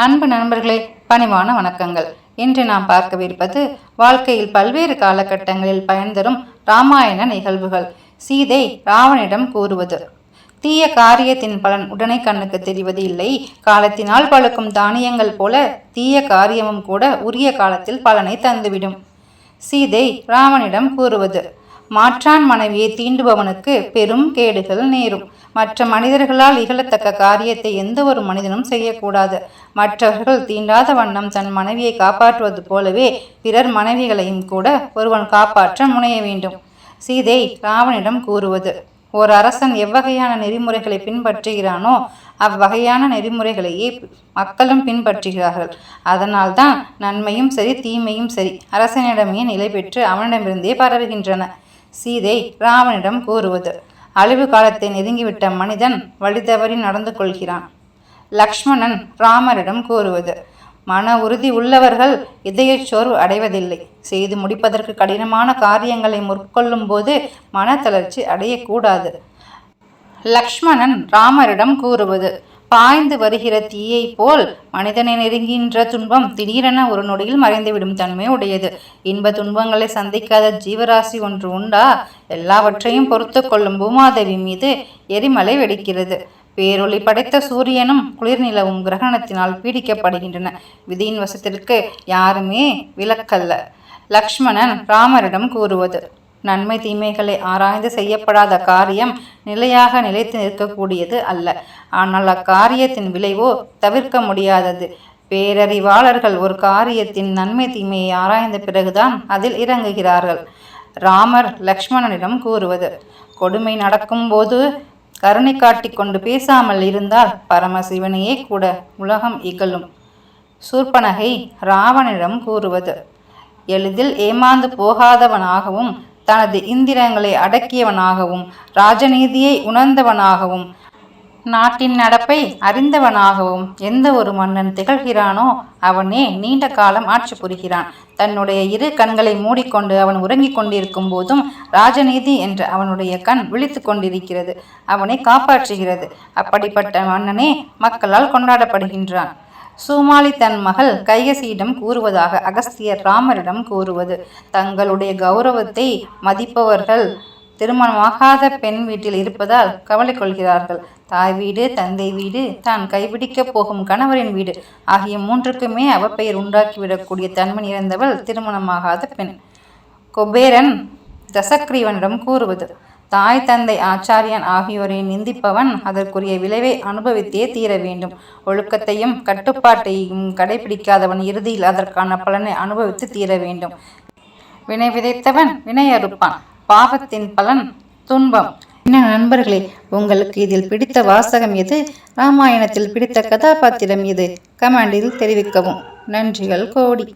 அன்பு நண்பர்களே பணிவான வணக்கங்கள். இன்று நாம் பார்க்கவிருப்பது வாழ்க்கையில் பல்வேறு காலகட்டங்களில் பயன் தரும் ராமாயண நிகழ்வுகள். சீதை ராவனிடம் கூறுவது தீய காரியத்தின் பலன் உடனே கண்ணுக்கு தெரிவது இல்லை. காலத்தினால் பழுக்கும் தானியங்கள் போல தீய காரியமும் கூட உரிய காலத்தில் பலனை தந்துவிடும். சீதை ராவனிடம் கூறுவது மாற்றான் மனைவியை தீண்டுபவனுக்கு பெரும் கேடுகள் நேரும். மற்ற மனிதர்களால் இகழத்தக்க காரியத்தை எந்த ஒரு மனிதனும் செய்யக்கூடாது. மற்றவர்கள் தீண்டாத வண்ணம் தன் மனைவியை காப்பாற்றுவது போலவே பிறர் மனைவிகளையும் கூட ஒருவன் காப்பாற்ற முனைய வேண்டும். சீதை ராவனிடம் கூறுவது ஓர் அரசன் எவ்வகையான நெறிமுறைகளை பின்பற்றுகிறானோ அவ்வகையான நெறிமுறைகளையே மக்களும் பின்பற்றுகிறார்கள். அதனால்தான் நன்மையும் சரி தீமையும் சரி அரசனிடமே நிலை பெற்று அவனிடமிருந்தே பரவுகின்றன. சீதை ராமனிடம் கூறுவது. அழிவு காலத்தை நெருங்கிவிட்ட மனிதன் வழிதவறி நடந்து கொள்கிறான். லக்ஷ்மணன் ராமரிடம் கூறுவது மன உறுதி உள்ளவர்கள் இதயச்சோர்வு அடைவதில்லை. செய்து முடிப்பதற்கு கடினமான காரியங்களை முற்கொள்ளும் போது மனத்தளர்ச்சி அடையக்கூடாது லக்ஷ்மணன் ராமரிடம் கூறுவது பாய்ந்து வருகிற தீயை போல் மனிதனை நெருங்கின்ற துன்பம் திடீரென ஒரு நொடியில் மறைந்துவிடும் தன்மை உடையது. இன்ப துன்பங்களை சந்திக்காத ஜீவராசி ஒன்று உண்டா? எல்லாவற்றையும் பொறுத்து கொள்ளும் பூமாதேவி மீது எரிமலை வெடிக்கிறது. பேரொளி படைத்த சூரியனும் குளிர் நிலவும் கிரகணத்தினால் பீடிக்கப்படுகின்றன. விதியின் வசத்திற்கு யாருமே விலக்கல்ல. லக்ஷ்மணன் ராமரிடம் கூறுவது நன்மை தீமைகளை ஆராய்ந்து செய்யப்படாத காரியம் நிலையாக நிலைத்து நிற்கக்கூடியது அல்ல. ஆனால் அக்காரியத்தின் விளைவோ தவிர்க்க முடியாதது. பேரறிவாளர்கள் ஒரு காரியத்தின் நன்மை தீமையை ஆராய்ந்த பிறகுதான் அதில் இறங்குகிறார்கள். ராமர் லக்ஷ்மணனிடம் கூறுவது கொடுமை நடக்கும்போது கருணை காட்டிக்கொண்டு பேசாமல் இருந்தால் பரமசிவனையே கூட உலகம் இகழும். சூர்பனகை ராவனிடம் கூறுவது எளிதில் ஏமாந்து போகாதவனாகவும் தனது இந்திரங்களை அடக்கியவனாகவும் ராஜநீதியை உணர்ந்தவனாகவும் நாட்டின் நடப்பை அறிந்தவனாகவும் எந்த ஒரு மன்னன் திகழ்கிறானோ அவனே நீண்ட காலம் ஆட்சி புரிகிறான். தன்னுடைய இரு கண்களை மூடிக்கொண்டு அவன் உறங்கிக் கொண்டிருக்கும் போதும் ராஜநீதி என்ற அவனுடைய கண் விழித்து கொண்டிருக்கிறது. அவனை காப்பாற்றுகிறது. அப்படிப்பட்ட மன்னனே மக்களால் கொண்டாடப்படுகின்றான். சூமாலி தன் மகள் கையசியிடம் கூறுவதாக அகஸ்தியர் ராமரிடம் கூறுவது. தங்களுடைய கௌரவத்தை மதிப்பவர்கள் திருமணமாகாத பெண் வீட்டில் இருப்பதால் கவலை கொள்கிறார்கள். தாய் வீடு தந்தை வீடு தான் கைபிடிக்கப் போகும் கணவரின் வீடு ஆகிய மூன்றுக்குமே அவப்பெயர் உண்டாக்கிவிடக்கூடிய தன்மை இறந்தவள் திருமணமாகாத பெண். கொபேரன் தசக்ரீவனிடம் கூறுவது தாய் தந்தை ஆச்சாரியன் ஆகியோரை நிந்திப்பவன் அதற்குரிய விளைவை அனுபவித்தே தீர வேண்டும். ஒழுக்கத்தையும் கட்டுப்பாட்டையும் கடைபிடிக்காதவன் இறுதியில் அதற்கான பலனை அனுபவித்து தீர வேண்டும். வினை விதைத்தவன் வினை அறுப்பான் பாவத்தின் பலன் துன்பம். என்ன நண்பர்களே உங்களுக்கு இதில் பிடித்த வாசகம் எது? ராமாயணத்தில் பிடித்த கதாபாத்திரம் எது? கமாண்டில் தெரிவிக்கவும். நன்றிகள் கோடி.